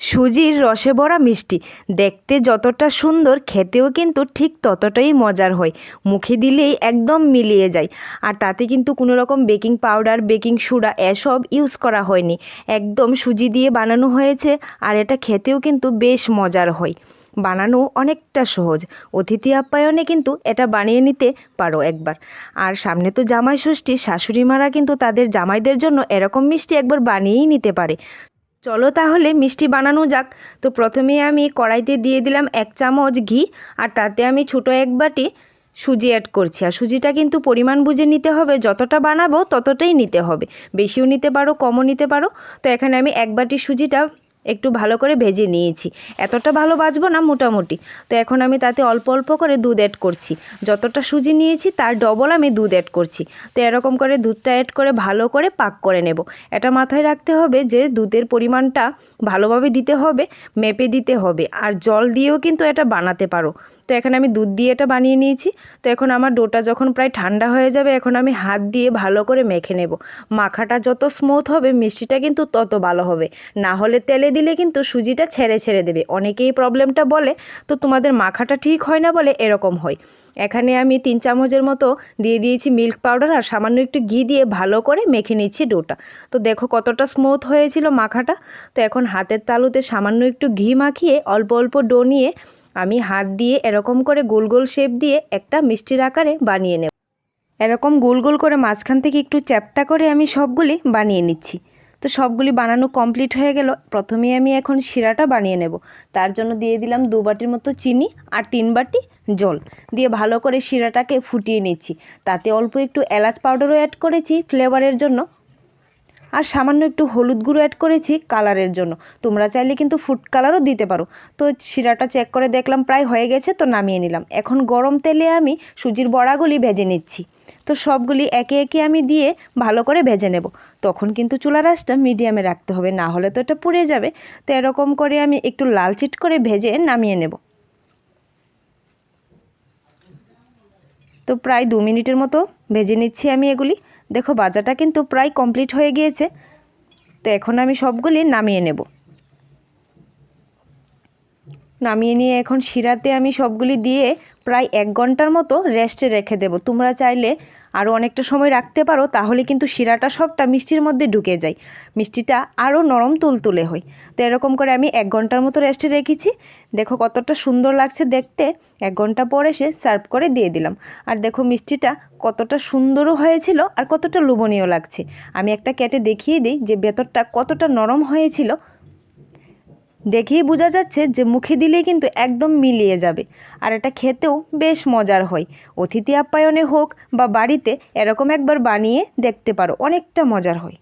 সুজির রসে ভরা মিষ্টি। দেখতে যতটা সুন্দর, খেতেও কিন্তু ঠিক ততটাই মজার হয়। মুখে দিলেই একদম মিলিয়ে যায়। আর তাতে কিন্তু কোনো রকম বেকিং পাউডার, বেকিং সোডা এসব ইউজ করা হয়নি। একদম সুজি দিয়ে বানানো হয়েছে আর এটা খেতেও কিন্তু বেশ মজার হয়। বানানো অনেকটা সহজ। অতিথি আপ্যায়নে কিন্তু এটা বানিয়ে নিতে পারো একবার। আর সামনে তো জামাই ষষ্ঠী শাশুড়ি মারা কিন্তু তাদের জামাইদের জন্য এরকম মিষ্টি একবার বানিয়েই নিতে পারে। চলো তাহলে মিষ্টি বানানো যাক। তো প্রথমে আমি কড়াইতে দিয়ে দিলাম এক চামচ ঘি, আর তাতে আমি ছোটো এক বাটি সুজি অ্যাড করছি। আর সুজিটা কিন্তু পরিমাণ বুঝে নিতে হবে, যতটা বানাবো ততটাই নিতে হবে। বেশিও নিতে পারো, কমও নিতে পারো। তো এখানে আমি এক বাটি সুজিটা একটু ভালো করে ভেজে নিয়েছি। এতটা ভালো বাজবো না মোটামুটি। তো এখন আমি তাতে অল্প অল্প করে দুধ অ্যাড করছি। যতটা সুজি নিয়েছি, তার ডবল আমি দুধ অ্যাড করছি। তো এরকম করে দুধটা অ্যাড করে ভালো করে পাক করে নেব। এটা মাথায় রাখতে হবে যে দুধের পরিমাণটা ভালোভাবে দিতে হবে, মেপে দিতে হবে। আর জল দিয়েও কিন্তু এটা বানাতে পারো। তো এখানে আমি দুধ দিয়ে এটা বানিয়ে নিয়েছি। তো এখন আমার ডোটা যখন প্রায় ঠান্ডা হয়ে যাবে, এখন আমি হাত দিয়ে ভালো করে মেখে নেব। মাখাটা যত স্মুথ হবে, মিষ্টিটা কিন্তু তত ভালো হবে। না হলে তেলে দিলে কিন্তু সুজিটা ছেড়ে ছেড়ে দেবে। অনেকেই প্রবলেমটা বলে, তো তোমাদের মাখাটা ঠিক হয় না বলে? এরকম হয়। এখানে আমি তিন চামচের মতো দিয়ে দিয়েছি মিল্ক পাউডার আর সামান্য একটু ঘি দিয়ে ভালো করে মেখে নিচ্ছি ডোটা। তো দেখো কতটা স্মুথ হয়েছিল মাখাটা। তো এখন হাতের তালুতে সামান্য একটু ঘি মাখিয়ে অল্প অল্প ডো নিয়ে আমি হাত দিয়ে এরকম করে গোল গোল শেপ দিয়ে একটা মিষ্টির আকারে বানিয়ে নেব। এরকম গোল গোল করে মাঝখান থেকে একটু চ্যাপটা করে আমি সবগুলি বানিয়ে নিচ্ছি। তো সবগুলি বানানো কমপ্লিট হয়ে গেল। প্রথমে আমি এখন শিরাটা বানিয়ে নেব। তার জন্য দিয়ে দিলাম দু বাটির মতো চিনি আর তিন বাটি জল। দিয়ে ভালো করে শিরাটাকে ফুটিয়ে নিচ্ছি। তাতে অল্প একটু এলাচ পাউডারও অ্যাড করেছি ফ্লেভারের জন্য। আর সামান্য একটু হলুদ গুঁড়ো অ্যাড করেছি কালারের জন্য। তোমরা চাইলে কিন্তু ফুড কালারও দিতে পারো। তো শিরাটা চেক করে দেখলাম প্রায় হয়ে গেছে, তো নামিয়ে নিলাম। এখন গরম তেলে আমি সুজির বড়াগুলি ভেজে নিচ্ছি। তো সবগুলি একে একে আমি দিয়ে ভালো করে ভেজে নেব। তখন কিন্তু চুলা রাসটা মিডিয়ামে রাখতে হবে, না হলে তো এটা পুড়ে যাবে। তো এরকম করে আমি একটু লাল চিট করে ভেজে নামিয়ে নেব। তো প্রায় দু মিনিটের মতো ভেজে নিচ্ছি আমি এগুলি। দেখো বাজাটা কিন্তু প্রায় কমপ্লিট হয়ে গিয়েছে। তো এখন আমি সবগুলি নামিয়ে নেব। নামিয়ে নিয়ে এখন শিরাতে আমি সবগুলি দিয়ে প্রায় এক ঘণ্টার মতো রেস্টে রেখে দেবো। তোমরা চাইলে আরও অনেকটা সময় রাখতে পারো, তাহলে কিন্তু শিরাটা সবটা মিষ্টির মধ্যে ঢুকে যায়। মিষ্টিটা আরও নরম তুলতুলে হয়। তো এরকম করে আমি এক ঘণ্টার মতো রেস্টে রেখেছি। দেখো কতটা সুন্দর লাগছে দেখতে। এক ঘণ্টা পর এসে সার্ভ করে দিয়ে দিলাম। আর দেখো মিষ্টিটা কতটা সুন্দরও হয়েছিল আর কতটা লোভনীয় লাগছে। আমি একটা কেটে দেখিয়ে দিই যে ভেতরটা কতটা নরম হয়েছিল। দেখেই বোঝা যাচ্ছে যে মুখে দিলেই কিন্তু একদম মিলিয়ে যাবে। আর এটা খেতেও বেশ মজার হয়। অতিথি আপ্যায়নে হোক বা বাড়িতে এরকম একবার বানিয়ে দেখতে পারো, অনেকটা মজার হয়।